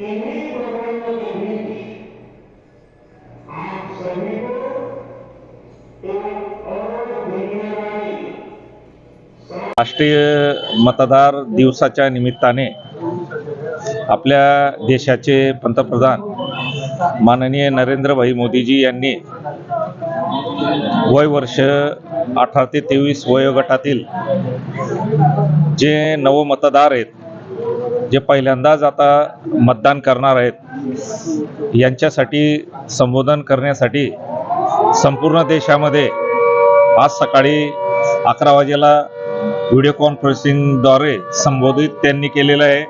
इन्हीं प्रबंधों के बीच आप सभी को एक और राष्ट्रीय मतदार दिवसाच्या निमित्ताने आपल्या देशाचे पंतप्रधान माननीय नरेंद्रभाई मोदीजी यांनी वय वर्ष अठरा ते तेवीस वयोगटातील जे नवमतदार आहेत जे पहिल्यांदाच आता मतदान करणार आहेत यांच्यासाठी संबोधन करण्यासाठी संपूर्ण देशामध्ये आज सकाळी अकरा वाजेला व्हिडिओ कॉन्फरन्सिंगद्वारे संबोधित त्यांनी केलेलं आहे.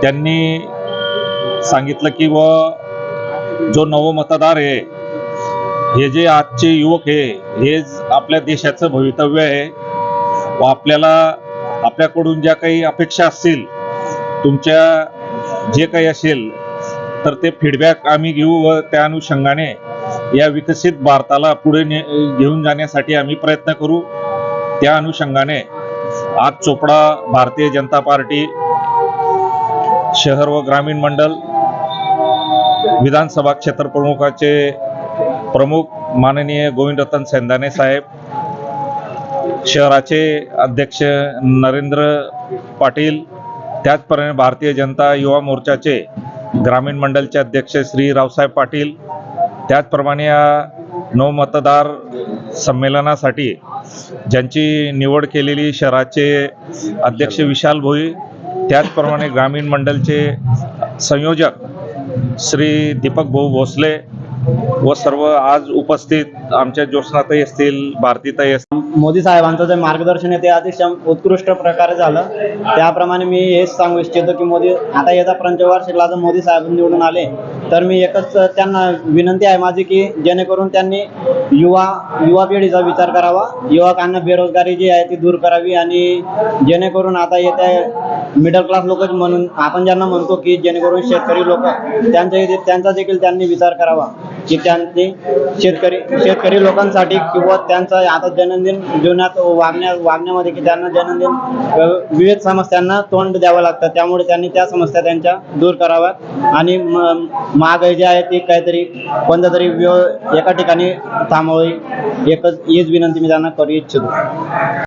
त्यांनी सांगितलं की व जो नवमतदार आहे हे जे आजचे युवक आहे हेच आपल्या देशाचं भवितव्य आहे व आपल्याला आपल्याकडून ज्या काही अपेक्षा असतील तुमच्या जे काही असेल तर ते फीडबॅक आम्ही घेऊ व त्या अनुषंगाने या विकसित भारताला पुढे घेऊन जाण्यासाठी आम्ही प्रयत्न करू. त्या अनुषंगाने आज चोपडा भारतीय जनता पार्टी शहर व ग्रामीण मंडल विधानसभा क्षेत्र प्रमुखाचे प्रमुख माननीय गोविंदरतन सेंदाने साहेब शहराचे अध्यक्ष नरेंद्र पाटील त्याचप्रमाणे भारतीय जनता युवा मोर्चाचे ग्रामीण मंडलचे अध्यक्ष श्री रावसाहेब पाटील त्याचप्रमाणे या नवमतदार संमेलनासाठी ज्यांची निवड केलेली शहराचे अध्यक्ष विशाल भोई त्याचप्रमाणे ग्रामीण मंडलचे संयोजक श्री दीपक भाऊ भोसले व सर्व आज उपस्थित आमच्या ज्योत्स्नाताई असतील भारतीताई असतील मोदी साहेबांचं जे मार्गदर्शन आहे ते अतिशय उत्कृष्ट प्रकारे झालं. त्याप्रमाणे मी हेच सांगू इच्छितो की मोदी आता येत्या पंचवार्षिकला जर मोदी साहेब निवडून आले तर मी एकच त्यांना विनंती आहे माझी की जेणेकरून त्यांनी युवा युवा पिढीचा विचार करावा. युवकांना बेरोजगारी जी आहे ती दूर करावी आणि जेणेकरून आता येत्या मिडल क्लास लोकच म्हणून आपण ज्यांना म्हणतो की जेणेकरून शेतकरी लोक त्यांच्या त्यांचा देखील त्यांनी विचार करावा. की त्यांनी शेतकरी शेतकरी लोकांसाठी किंवा त्यांचा आता दैनंदिन जीवनात वागण्या वागण्यामध्ये की त्यांना दैनंदिन विविध समस्यांना तोंड द्यावं लागतं. त्यामुळे त्यांनी त्या समस्या त्यांच्या दूर कराव्यात. आणि महागाई जी आहे ती काहीतरी कोणत्या तरी व्यव एका ठिकाणी थांबवावी. एकच हीच विनंती मी त्यांना करू इच्छितो.